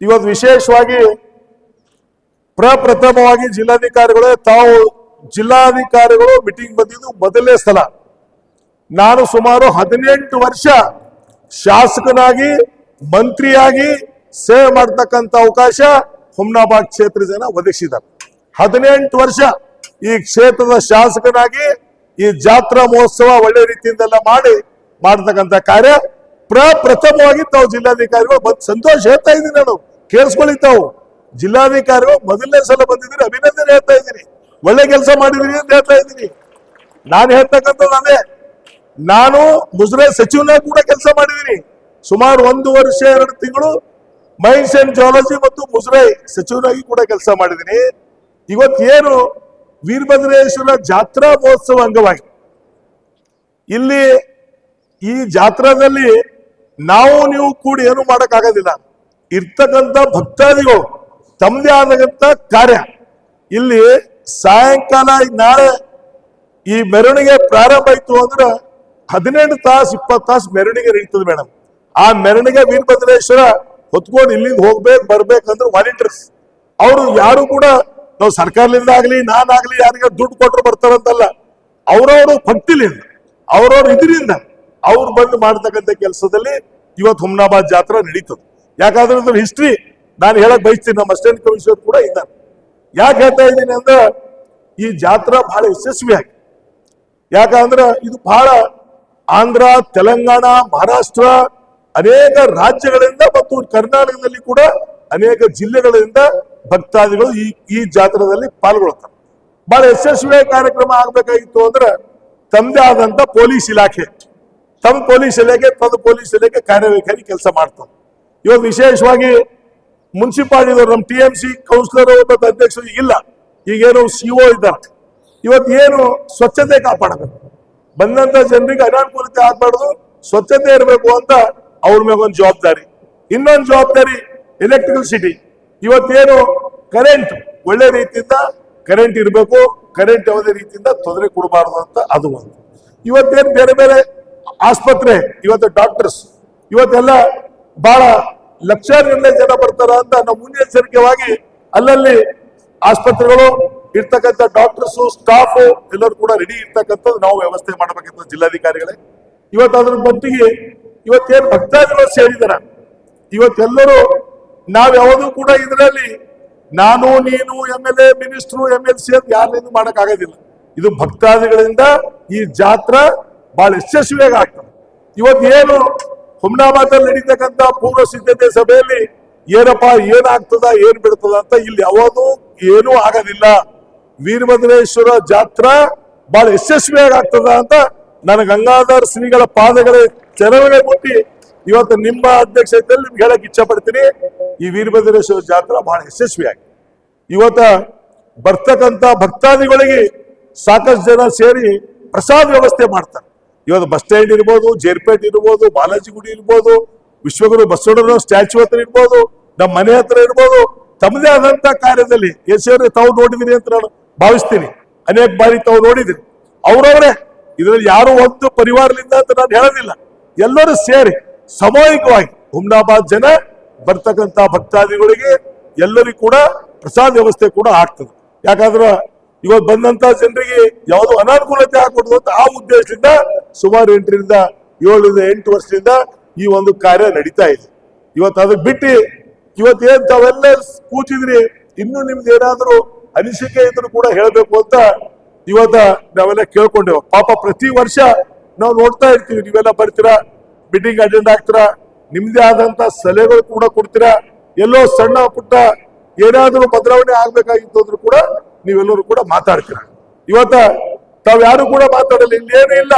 ಇವತ್ತು ವಿಶೇಷವಾಗಿ ಪ್ರಪ್ರಥಮವಾಗಿ ಜಿಲ್ಲಾಧಿಕಾರಿಗಳೇ, ತಾವು ಜಿಲ್ಲಾಧಿಕಾರಿಗಳು ಮೀಟಿಂಗ್ ಬಂದಿದ್ದು ಮೊದಲನೇ ಸ್ಥಳ ನಾನು ಸುಮಾರು ಹದಿನೆಂಟು ವರ್ಷ ಶಾಸಕನಾಗಿ, ಮಂತ್ರಿಯಾಗಿ ಸೇವೆ ಮಾಡ್ತಕ್ಕಂಥ ಅವಕಾಶ ಹುಮ್ನಾಬಾದ್ ಕ್ಷೇತ್ರ ಜನ ಒದಗಿಸಿದ್ದಾರೆ. ಹದಿನೆಂಟು ವರ್ಷ ಈ ಕ್ಷೇತ್ರದ ಶಾಸಕನಾಗಿ ಈ ಜಾತ್ರಾ ಮಹೋತ್ಸವ ಒಳ್ಳೆ ರೀತಿಯಿಂದೆಲ್ಲ ಮಾಡಿ, ಮಾಡ್ತಕ್ಕಂಥ ಕಾರ್ಯ. ಪ್ರಪ್ರಥಮವಾಗಿ ತಾವು ಜಿಲ್ಲಾಧಿಕಾರಿಗಳು ಬಂದು ಸಂತೋಷ ಹೇಳ್ತಾ ಇದ್ದೀನಿ ನಾನು. ಕೇಳಿಸ್ಕೊಳ್ಳಿ ತಾವು ಜಿಲ್ಲಾಧಿಕಾರಿಗಳು ಮೊದಲನೇ ಸಲ ಬಂದಿದ್ದೀರಿ ಅಭಿನಂದನೆ ಹೇಳ್ತಾ ಇದ್ದೀನಿ. ಒಳ್ಳೆ ಕೆಲಸ ಮಾಡಿದಿರಿ ಅಂತ ಹೇಳ್ತಾ ಇದ್ದೀನಿ. ನಾನು ಹೇಳ್ತಕ್ಕಂಥದ್ದು ಅದೇ ನಾನು ಮುಜರೆ ಸಚಿವನೇ ಕೂಡ ಕೆಲಸ ಮಾಡಿದ್ದೀನಿ ಸುಮಾರು ಒಂದು ವರ್ಷ, ಎರಡು ತಿಂಗಳು ಮೈನ್ಸ್ ಅಂಡ್ ಜಿಯಾಲಜಿ ಮತ್ತು ಮುಜರಾಯಿ ಸಚಿವನಾಗಿ ಕೂಡ ಕೆಲಸ ಮಾಡಿದ್ದೀನಿ ಇವತ್ತೇನು ವೀರಭದ್ರೇಶ್ವರ ಜಾತ್ರಾ ಮಹೋತ್ಸವ ಅಂಗವಾಗಿ. ಇಲ್ಲಿ ಈ ಜಾತ್ರಾದಲ್ಲಿ ನಾವು, ನೀವು ಕೂಡಿ ಏನು ಮಾಡಕ್ಕಾಗೋದಿಲ್ಲ. ಇರ್ತಕ್ಕಂಥ ಭಕ್ತಾದಿಗಳು ತಮ್ಮದೇ ಆದಂತ ಕಾರ್ಯ. ಇಲ್ಲಿ ಸಾಯಂಕಾಲ ನಾಳೆ ಈ ಮೆರವಣಿಗೆ ಪ್ರಾರಂಭ ಆಯ್ತು ಅಂದ್ರೆ ಹದಿನೆಂಟು ತಾಸು, ಇಪ್ಪತ್ತು ತಾಸು ಮೆರವಣಿಗೆ ನಡೀತದೆ ಮೇಡಮ್. ಆ ಮೆರವಣಿಗೆ ವೀರಭದ್ರೇಶ್ವರ ಹೊತ್ಕೊಂಡು ಇಲ್ಲಿಂದ ಹೋಗ್ಬೇಕು, ಬರ್ಬೇಕಂದ್ರೆ ವಾಲಂಟಿಯರ್ಸ್ ಅವರು ಯಾರು ಕೂಡ ನಾವು ಸರ್ಕಾರದಿಂದ ಆಗ್ಲಿ, ನಾನಾಗ್ಲಿ ಯಾರಿಗೆ ದುಡ್ಡು ಕೊಟ್ಟರು ಬರ್ತಾರಂತಲ್ಲ. ಅವರವರು ಭಕ್ತಿಲಿಂದ ಅವರವ್ರ ಇದರಿಂದ ಅವ್ರು ಬಂದು ಮಾಡ್ತಕ್ಕಂಥ ಕೆಲಸದಲ್ಲಿ ಇವತ್ತು ಹುಮ್ನಾಬಾದ್ ಜಾತ್ರಾ ನಡೀತದೆ. ಯಾಕಂದ್ರೆ ಅದ್ರ ಹಿಸ್ಟ್ರಿ ನಾನು ಹೇಳಕ್ ಬಯಸ್ತೀನಿ, ನಮ್ಮ ಅಸ್ಟೆಂಟ್ ಕಮಿಷನರ್ ಕೂಡ ಇದ್ದಾರೆ ಯಾಕೆ ಹೇಳ್ತಾ ಇದ್ದೀನಿ ಅಂದ್ರೆ ಈ ಜಾತ್ರಾ ಬಹಳ ಯಶಸ್ವಿಯಾಗಿ ಯಾಕಂದ್ರೆ ಇದು ಬಹಳ ಆಂಧ್ರ, ತೆಲಂಗಾಣ, ಮಹಾರಾಷ್ಟ್ರ ಅನೇಕ ರಾಜ್ಯಗಳಿಂದ ಮತ್ತು ಕರ್ನಾಟಕದಲ್ಲಿ ಕೂಡ ಅನೇಕ ಜಿಲ್ಲೆಗಳಿಂದ ಭಕ್ತಾದಿಗಳು ಈ ಈ ಜಾತ್ರೆಯಲ್ಲಿ ಪಾಲ್ಗೊಳ್ತಾರೆ. ಬಹಳ ಯಶಸ್ವಿಯಾಗಿ ಕಾರ್ಯಕ್ರಮ ಆಗ್ಬೇಕಾಗಿತ್ತು ಅಂದ್ರೆ ತಮ್ಮದೇ ಆದಂತ ಪೊಲೀಸ್ ಇಲಾಖೆ ತಮ್ಮ ಪೊಲೀಸ್ ಇಲಾಖೆ, ತಮ್ಮ ಪೊಲೀಸ್ ಇಲಾಖೆ ಕಾರ್ಯವೈಖರಿ ಕೆಲಸ ಮಾಡ್ತಾರೆ ಇವತ್ತು ವಿಶೇಷವಾಗಿ ಮುನ್ಸಿಪಾಲಿಟಿದವರು ನಮ್ಮ ಟಿ ಎಂ ಸಿ ಕೌನ್ಸಿಲರ್ ಮತ್ತು ಅಧ್ಯಕ್ಷರು ಇಲ್ಲ. ಈಗೇನು ಸಿ ಒ ಇದ್ದಾರೆ. ಇವತ್ತು ಏನು ಸ್ವಚ್ಛತೆ ಕಾಪಾಡಬೇಕು? ಬಂದಂತ ಜನರಿಗೆ ಅನಾನುಕೂಲತೆ ಆಗ್ಬಾರ್ದು, ಸ್ವಚ್ಛತೆ ಇರಬೇಕು ಅಂತ ಅವ್ರ ಮೇಲೆ ಒಂದು ಜವಾಬ್ದಾರಿ. ಇನ್ನೊಂದು ಜವಾಬ್ದಾರಿ ಎಲೆಕ್ಟ್ರಿಕಲ್ ಸಿಟಿ ಇವತ್ತೇನು ಕರೆಂಟ್ ಒಳ್ಳೆ ರೀತಿಯಿಂದ ಕರೆಂಟ್ ಇರಬೇಕು ಕರೆಂಟ್ ಯಾವುದೇ ರೀತಿಯಿಂದ ತೊಂದರೆ ಕೊಡಬಾರ್ದು ಅಂತ ಅದು ಒಂದು. ಇವತ್ತೇನು ಬೇರೆ ಬೇರೆ ಆಸ್ಪತ್ರೆ, ಇವತ್ತು ಡಾಕ್ಟರ್ಸ್ ಇವತ್ತೆಲ್ಲ ಬಹಳ ಲಕ್ಷಾಂತರ ಜನ ಬರ್ತಾರ ಅಂತ ನಾವು ಮುನ್ನೆಚ್ಚರಿಕೆವಾಗಿ ಅಲ್ಲಲ್ಲಿ ಆಸ್ಪತ್ರೆಗಳು, ಇರ್ತಕ್ಕಂಥ ಡಾಕ್ಟರ್ಸ್, ಸ್ಟಾಫ್ ಎಲ್ಲರೂ ಕೂಡ ರೆಡಿ ಇರ್ತಕ್ಕಂಥದ್ದು ನಾವು ವ್ಯವಸ್ಥೆ ಮಾಡಬೇಕಂತ ಜಿಲ್ಲಾಧಿಕಾರಿಗಳೇ. ಇವತ್ತು ಅದ್ರ ಮಟ್ಟಿಗೆ ಇವತ್ತೇನು ಭಕ್ತಾದಿಗಳು ಸೇರಿದಾರ? ಇವತ್ತೆಲ್ಲರೂ ನಾವ್ ಯಾವುದು ಕೂಡ ಇದರಲ್ಲಿ ನಾನು, ನೀನು M L A ministers M L C ಅಂತ ಯಾರನ್ನೂ ಮಾಡಕ್ ಆಗೋದಿಲ್ಲ. ಇದು ಭಕ್ತಾದಿಗಳಿಂದ ಈ ಜಾತ್ರಾ ಬಹಳ ಯಶಸ್ವಿಯಾಗಿ ಆಗ್ತದೆ. ಇವತ್ತು ಹುಮ್ನಾಬಾದಲ್ಲಿ ನಡೀತಕ್ಕಂತ ಪೂರ್ವ ಸಿದ್ಧತೆ ಸಭೆಯಲ್ಲಿ ಏನಪ್ಪ, ಏನಾಗ್ತದ, ಏನ್ ಬಿಡ್ತದ ಅಂತ ಇಲ್ಲಿ ಯಾವುದು ಏನೂ ಆಗೋದಿಲ್ಲ. ವೀರಭದ್ರೇಶ್ವರ ಜಾತ್ರಾ ಬಹಳ ಯಶಸ್ವಿಯಾಗಿ ಆಗ್ತದ ಅಂತ ನನ್ನ ಗಂಗಾಧರ್ ಶ್ರೀಗಳ ಪಾದಗಳ ಚರಣೆ ಮುಟ್ಟಿ ಇವತ್ತು ನಿಮ್ಮ ಅಧ್ಯಕ್ಷತೆಯಲ್ಲಿ ನಿಮ್ಗೆ ಹೇಳಕ್ ಇಚ್ಛೆ ಪಡ್ತೀನಿ ಈ ವೀರಭದ್ರೇಶ್ವರ ಜಾತ್ರಾ ಬಹಳ ಯಶಸ್ವಿಯಾಗಿ ಇವತ್ತ ಬರ್ತಕ್ಕಂತ ಭಕ್ತಾದಿಗಳಿಗೆ ಸಾಕಷ್ಟು ಜನ ಸೇರಿ ಪ್ರಸಾದ ವ್ಯವಸ್ಥೆ ಮಾಡ್ತಾರೆ. ಇವತ್ತು ಬಸ್ ಸ್ಟ್ಯಾಂಡ್ ಇರ್ಬೋದು, ಜೇರ್ಪೇಟ್ ಇರ್ಬೋದು, ಬಾಲಾಜಿ ಗುಡಿ ಇರ್ಬೋದು, ವಿಶ್ವಗುರು ಬಸವಣ್ಣನ ಸ್ಟ್ಯಾಚು ಹತ್ರ ಇರ್ಬೋದು, ನಮ್ಮ ಮನೆ ಹತ್ರ ಇರ್ಬೋದು, ತಮ್ಮದೇ ಆದಂತ ಕಾರ್ಯದಲ್ಲಿ ಯಶಸ್ವಿ ತಾವು ನೋಡಿದಿರಿ ಅಂತ ನಾನು ಭಾವಿಸ್ತೀನಿ. ಅನೇಕ ಬಾರಿ ತಾವು ನೋಡಿದಿರಿ. ಅವರವರೇ, ಇದರಲ್ಲಿ ಯಾರು ಒಂದು ಪರಿವಾರದಿಂದ ಅಂತ ನಾನು ಹೇಳೋದಿಲ್ಲ. ಎಲ್ಲರೂ ಸೇರಿ ಸಾಮೂಹಿಕವಾಗಿ ಹುಮ್ನಾಬಾದ್ ಜನ ಬರ್ತಕ್ಕಂತ ಭಕ್ತಾದಿಗಳಿಗೆ ಎಲ್ಲರಿಗೂ ಕೂಡ ಪ್ರಸಾದ ವ್ಯವಸ್ಥೆ ಕೂಡ ಆಗ್ತದೆ. ಯಾಕಂದ್ರೆ ಇವತ್ತು ಬಂದಂತ ಜನರಿಗೆ ಯಾವುದು ಅನಾನುಕೂಲತೆ ಆಗ್ಕೊಡುದು ಅಂತ ಆ ಉದ್ದೇಶದಿಂದ ಸುಮಾರು ಎಂಟರಿಂದ ಏಳರಿಂದ ಎಂಟು ವರ್ಷದಿಂದ ಈ ಒಂದು ಕಾರ್ಯ ನಡೀತಾ ಇದೆ. ಇವತ್ತು ಅದಕ್ಕೆ ಬಿಟ್ಟು ಇವತ್ತು ಏನ್ ತಾವೆಲ್ಲ ಕೂತಿದ್ರಿ, ಇನ್ನು ನಿಮ್ದು ಏನಾದರೂ ಅನಿಸಿಕೆ ಇದ್ರು ಕೂಡ ಹೇಳಬೇಕು ಅಂತ ಇವತ್ತ ನಾವೆಲ್ಲ ಕೇಳ್ಕೊಂಡೇವ. ಪಾಪ ಪ್ರತಿ ವರ್ಷ ನಾವು ನೋಡ್ತಾ ಇರ್ತೀವಿ, ನೀವೆಲ್ಲ ಬರ್ತೀರಾ ಮೀಟಿಂಗ್ ಅಟೆಂಡ್ ಆಗ್ತೀರಾ, ನಿಮ್ದೇ ಆದಂತ ಸಲಹೆಗಳು ಕೂಡ ಕೊಡ್ತೀರಾ, ಎಲ್ಲೋ ಸಣ್ಣ ಪುಟ್ಟ ಏನಾದರೂ ಬದಲಾವಣೆ ಆಗ್ಬೇಕಾಗಿತ್ತು ಅಂದ್ರೂ ಕೂಡ ನೀವೆಲ್ಲರೂ ಕೂಡ ಮಾತಾಡ್ತೀರ. ಇವತ್ತ ತಾವ್ ಯಾರು ಕೂಡ ಮಾತಾಡಲ್ಲ ಇಲ್ಲಿ ಇಲ್ಲ.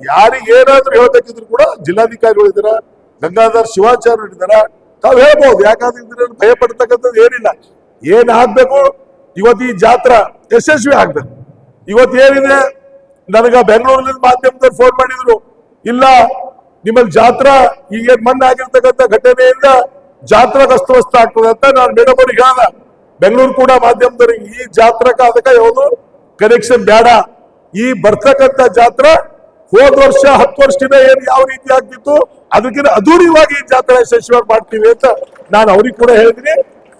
ಯಾರಿಗೆ ಏನಾದ್ರೂ ಹೇಳ್ಬೇಕಿದ್ರು ಕೂಡ ಜಿಲ್ಲಾಧಿಕಾರಿಗಳು ಇದ್ದಾರ ಗಂಗಾಧರ್ ಶಿವಾಚಾರ್ಯರು ಇದ್ದಾರ ತಾವ್ ಹೇಳ್ಬೋದು. ಯಾಕಂದ್ರೆ ಭಯ ಪಡ್ತಕ್ಕಂಥದ್ದು ಏನಿಲ್ಲ. ಏನ್ ಆಗ್ಬೇಕು? ಇವತ್ತು ಈ ಜಾತ್ರಾ ಯಶಸ್ವಿ ಆಗ್ಬೇಕು. ಇವತ್ತು ಏನಿದೆ? ನನಗ ಬೆಂಗಳೂರಿನ ಮಾಧ್ಯಮದಲ್ಲಿ ಫೋನ್ ಮಾಡಿದ್ರು. ಇಲ್ಲ, ನಿಮ್ಮಲ್ಲಿ ಜಾತ್ರಾ ಈಗ ಮಣ್ಣಾಗಿರ್ತಕ್ಕಂಥ ಘಟನೆಯಿಂದ ಜಾತ್ರಾ ಕಷ್ಟವಸ್ತ ಆಗ್ತದೆ ಅಂತ ನಾನು ಮೇಡಮ್ ಅವ್ರಿಗೆ ಬೆಂಗಳೂರು ಕೂಡ ಮಾಧ್ಯಮದವ್ರಿಗೆ ಈ ಜಾತ್ರಕ ಅದಕ್ಕೆ ಯಾವುದು? ಕನೆಕ್ಷನ್ ಬೇಡ. ಈ ಬರ್ತಕ್ಕಂತ ಜಾತ್ರೆ ಹೋದ ವರ್ಷ ಹತ್ತು ವರ್ಷದಿಂದ ಏನ್ ಯಾವ ರೀತಿ ಆಗ್ತಿತ್ತು, ಅದಕ್ಕಿಂತ ಅದೂರಿವಾಗಿ ಈ ಜಾತ್ರೆ ಯಶಸ್ವಿಯಾಗಿ ಮಾಡ್ತೀವಿ ಅಂತ ನಾನು ಅವ್ರಿಗೆ ಕೂಡ ಹೇಳಿದೀನಿ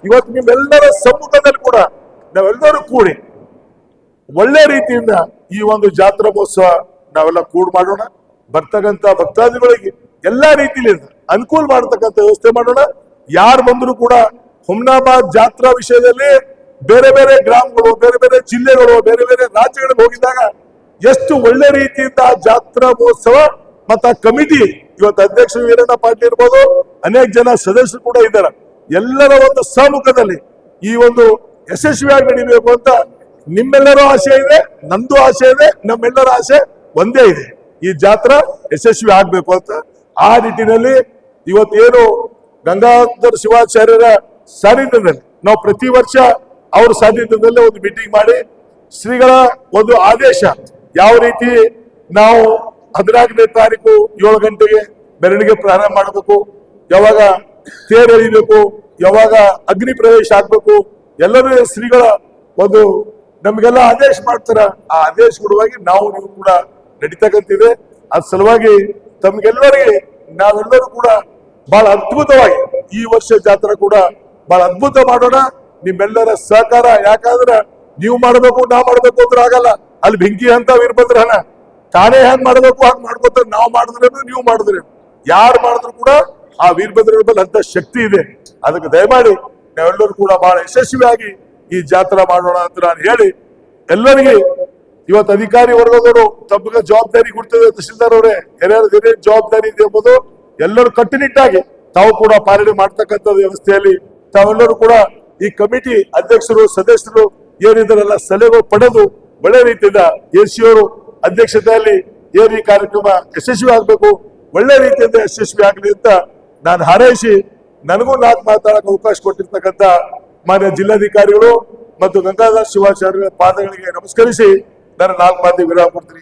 ಇವತ್ತು ನಿಮ್ಮೆಲ್ಲರ ಸಮ್ಮುಖದಲ್ಲಿ ಕೂಡ ನಾವೆಲ್ಲರೂ ಕೂಡಿ ಒಳ್ಳೆ ರೀತಿಯಿಂದ ಈ ಒಂದು ಜಾತ್ರಾ ಮಹೋತ್ಸವ ನಾವೆಲ್ಲ ಕೂಡ್ ಮಾಡೋಣ. ಬರ್ತಕ್ಕಂತ ಭಕ್ತಾದಿಗಳಿಗೆ ಎಲ್ಲಾ ರೀತಿಯಲ್ಲಿ ಅನುಕೂಲ ಮಾಡತಕ್ಕಂತ ವ್ಯವಸ್ಥೆ ಮಾಡೋಣ. ಯಾರು ಬಂದ್ರು ಕೂಡ ಹುಮ್ನಾಬಾದ್ ಜಾತ್ರಾ ವಿಷಯದಲ್ಲಿ ಬೇರೆ ಬೇರೆ ಗ್ರಾಮಗಳು, ಬೇರೆ ಬೇರೆ ಜಿಲ್ಲೆಗಳು, ಬೇರೆ ಬೇರೆ ರಾಜ್ಯಗಳಿಗೆ ಹೋಗಿದ್ದಾಗ ಎಷ್ಟು ಒಳ್ಳೆ ರೀತಿಯಿಂದ ಜಾತ್ರಾ ಮಹೋತ್ಸವ ಮತ್ತ ಕಮಿಟಿ, ಇವತ್ತು ಅಧ್ಯಕ್ಷ ವೀರಣ್ಣ ಪಾಟೀಲ್ ಇರ್ಬೋದು, ಅನೇಕ ಜನ ಸದಸ್ಯರು ಕೂಡ ಇದ್ದಾರೆ. ಎಲ್ಲರ ಒಂದು ಸಮ್ಮುಖದಲ್ಲಿ ಈ ಒಂದು ಯಶಸ್ವಿಯಾಗಿ ನಡೀಬೇಕು ಅಂತ ನಿಮ್ಮೆಲ್ಲರ ಆಸೆ ಇದೆ, ನಂದು ಆಸೆ ಇದೆ, ನಮ್ಮೆಲ್ಲರ ಆಸೆ ಒಂದೇ ಇದೆ. ಈ ಜಾತ್ರಾ ಯಶಸ್ವಿ ಆಗ್ಬೇಕು ಅಂತ ಆ ನಿಟ್ಟಿನಲ್ಲಿ ಇವತ್ತೇನು ಗಂಗಾಧರ್ ಶಿವಾಚಾರ್ಯರ ಸಾನ್ನಿಧ್ಯದಲ್ಲಿ ನಾವು ಪ್ರತಿ ವರ್ಷ ಅವ್ರ ಸಾನ್ನಿಧ್ಯದಲ್ಲಿ ಒಂದು ಮೀಟಿಂಗ್ ಮಾಡಿ ಶ್ರೀಗಳ ಒಂದು ಆದೇಶ ಯಾವ ರೀತಿ ನಾವು ಹದಿನಾಲ್ಕನೇ ತಾರೀಕು ಏಳು ಗಂಟೆಗೆ ಮೆರವಣಿಗೆ ಪ್ರಾರಂಭ ಮಾಡಬೇಕು, ಯಾವಾಗ ತೇರು ಎಳಿಬೇಕು, ಯಾವಾಗ ಅಗ್ನಿ ಪ್ರವೇಶ ಆಗ್ಬೇಕು, ಎಲ್ಲರೂ ಶ್ರೀಗಳ ಒಂದು ನಮಗೆಲ್ಲ ಆದೇಶ ಮಾಡ್ತಾರ. ಆ ಆದೇಶ ಕೊಡುವಾಗಿ ನಾವು ನೀವು ಕೂಡ ನಡೀತಕ್ಕಂತಿದೆ. ಅದ್ ಸಲುವಾಗಿ ತಮ್ಗೆಲ್ಲರಿಗೆ ನಾವೆಲ್ಲರೂ ಕೂಡ ಬಹಳ ಅದ್ಭುತವಾಗಿ ಈ ವರ್ಷ ಜಾತ್ರೆ ಕೂಡ ಬಹಳ ಅದ್ಭುತ ಮಾಡೋಣ. ನಿಮ್ಮೆಲ್ಲರ ಸಹಕಾರ. ಯಾಕಂದ್ರೆ ನೀವು ಮಾಡಬೇಕು ನಾ ಮಾಡ್ಬೇಕು ಅಂದ್ರೆ ಆಗಲ್ಲ. ಅಲ್ಲಿ ಬೆಂಕಿ ಅಂತ ವೀರಭದ್ರ ಹಣ ತಾನೇ ಹೆಂಗ್ ಮಾಡಬೇಕು, ಹಾಗೆ ಮಾಡ್ಕೋತಾರೆ ನಾವು ಮಾಡಿದ್ರೇನು, ನೀವು ಮಾಡಿದ್ರೆ ಯಾರು ಮಾಡಿದ್ರು ಕೂಡ ಆ ವೀರಭದ್ರ ಅಂತ ಶಕ್ತಿ ಇದೆ. ಅದಕ್ಕೆ ದಯಮಾಡಿ ನಾವೆಲ್ಲರೂ ಕೂಡ ಬಹಳ ಯಶಸ್ವಿಯಾಗಿ ಈ ಜಾತ್ರಾ ಮಾಡೋಣ ಅಂತ ನಾನು ಹೇಳಿ ಎಲ್ಲರಿಗೆ ಇವತ್ತು ಅಧಿಕಾರಿ ವರ್ಗದವರು ತಮಗೆ ಜವಾಬ್ದಾರಿ ಕೊಡ್ತದೆ ತಹಸೀಲ್ದಾರ್ ಅವರೇ. ಯಾರ್ಯಾರು ಏನೇನು ಜವಾಬ್ದಾರಿ ಇದೆ ಎಂಬುದು ಎಲ್ಲರೂ ಕಟ್ಟುನಿಟ್ಟಾಗಿ ತಾವು ಕೂಡ ಪಾಲನೆ ಮಾಡ್ತಕ್ಕಂಥ ವ್ಯವಸ್ಥೆಯಲ್ಲಿ ತಾವೆಲ್ಲರೂ ಕೂಡ ಈ ಕಮಿಟಿ ಅಧ್ಯಕ್ಷರು, ಸದಸ್ಯರು ಏನಿದ್ದಾರಲ್ಲ ಸಲಹೆ ಪಡೆದು ಒಳ್ಳೆ ರೀತಿಯಿಂದ ಎಸಿ ಅವರು ಅಧ್ಯಕ್ಷತೆಯಲ್ಲಿ ಈ ಕಾರ್ಯಕ್ರಮ ಯಶಸ್ವಿ ಆಗಬೇಕು ಒಳ್ಳೆ ರೀತಿಯಿಂದ ಯಶಸ್ವಿ ಆಗಲಿ ಅಂತ ನಾನು ಹಾರೈಸಿ, ನನಗೂ ನಾಲ್ಕು ಮಾತಾಡಕ್ಕೆ ಅವಕಾಶ ಕೊಟ್ಟಿರ್ತಕ್ಕಂಥ ಮಾನ್ಯ ಜಿಲ್ಲಾಧಿಕಾರಿಗಳು ಮತ್ತು ಗಂಗಾಧರ ಶಿವಾಚಾರ್ಯ ಪಾದಗಳಿಗೆ ನಮಸ್ಕರಿಸಿ ನಾನು ನಾಲ್ಕು ಮಾತಿಗೆ ವಿರಾಮ ಕೊಡ್ತೀನಿ.